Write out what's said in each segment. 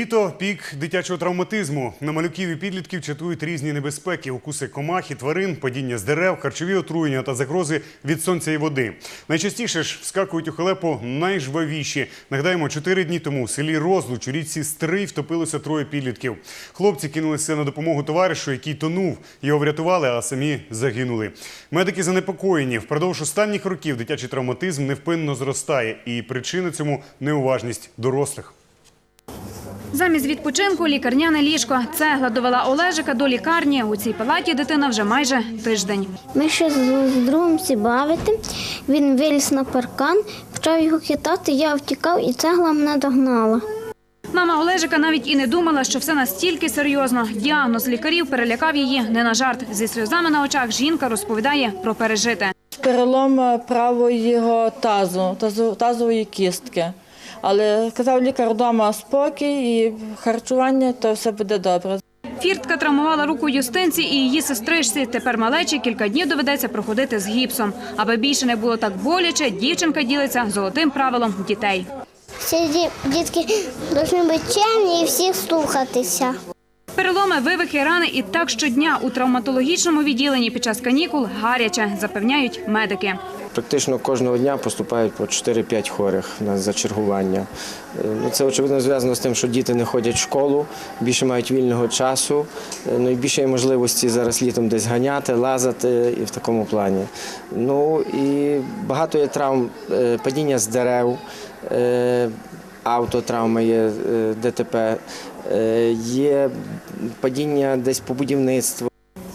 Літо пік дитячого травматизму. На малюків і підлітків чатують різні небезпеки: укуси комах і тварин, падіння з дерев, харчові отруєння та загрози від сонця і води. Найчастіше ж вскакують у халепу найжвавіші. Нагадаємо, чотири дні тому у селі Розлуч у річці Стрий втопилося троє підлітків. Хлопці кинулися на допомогу товаришу, який тонув. Його врятували, а самі загинули. Медики занепокоєні. Впродовж останніх років дитячий травматизм невпинно зростає, і причина цьому неуважність дорослих. Замість відпочинку лікарняне ліжко. Цегла довела Олежика до лікарні. У цій палаті дитина вже майже тиждень. Ми ще з другом всі бавити. Він виліз на паркан, почав його хитати, я втікав і цегла мене догнала. Мама Олежика навіть і не думала, що все настільки серйозно. Діагноз лікарів перелякав її не на жарт. Зі сльозами на очах жінка розповідає про пережите. Перелом е, правого тазу, тазу- тазової кістки. Але казав лікар вдома спокій і харчування, то все буде добре. Фіртка травмувала руку Юстинці і її сестричці. Тепер малечі кілька днів доведеться проходити з гіпсом. Аби більше не було так боляче, дівчинка ділиться золотим правилом дітей. Всі дітки повинні бути чемні і всіх слухатися. Переломи, вивихи, рани і так щодня у травматологічному відділенні під час канікул гаряче, запевняють медики. Практично кожного дня поступають по 4-5 хворих на зачергування. Е, Ну, це очевидно зв'язано з тим, що діти не ходять в школу, більше мають вільного часу, е, ну і більше є можливості зараз літом десь ганяти, лазати і в такому плані. Ну і багато є травм, е, падіння з дерев, автотравми є, ДТП, є падіння десь по будівництву.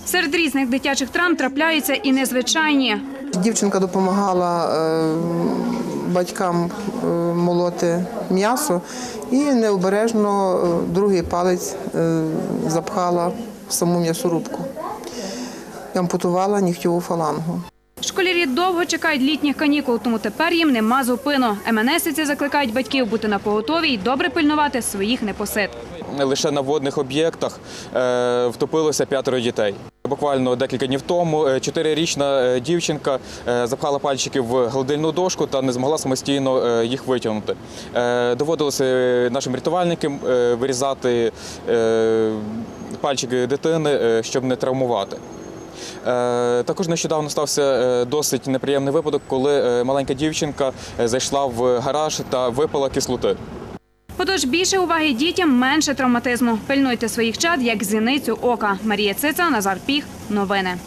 Серед різних дитячих травм трапляються і незвичайні. Дівчинка допомагала е, батькам е, молоти м'ясо і необережно е, другий палець запхала в саму м'ясорубку. І ампутувала нігтєву фалангу. Школярі довго чекають літніх канікул, тому тепер їм нема зупину. МНСівці закликають батьків бути на поготові і добре пильнувати своїх непосид. лише на водних об'єктах втопилося п'ятеро дітей. Буквально декілька днів тому е, чотирирічна е, дівчинка е, запхала пальчики в гладильну дошку та не змогла самостійно їх витягнути. Доводилося нашим рятувальникам вирізати пальчики дитини, щоб не травмувати. Також нещодавно стався досить неприємний випадок, коли маленька дівчинка зайшла в гараж та випала кислоти. Отож, більше уваги дітям, менше травматизму. Пильнуйте своїх чад, як зіницю ока. Марія Циця, Назар Піх. Новини.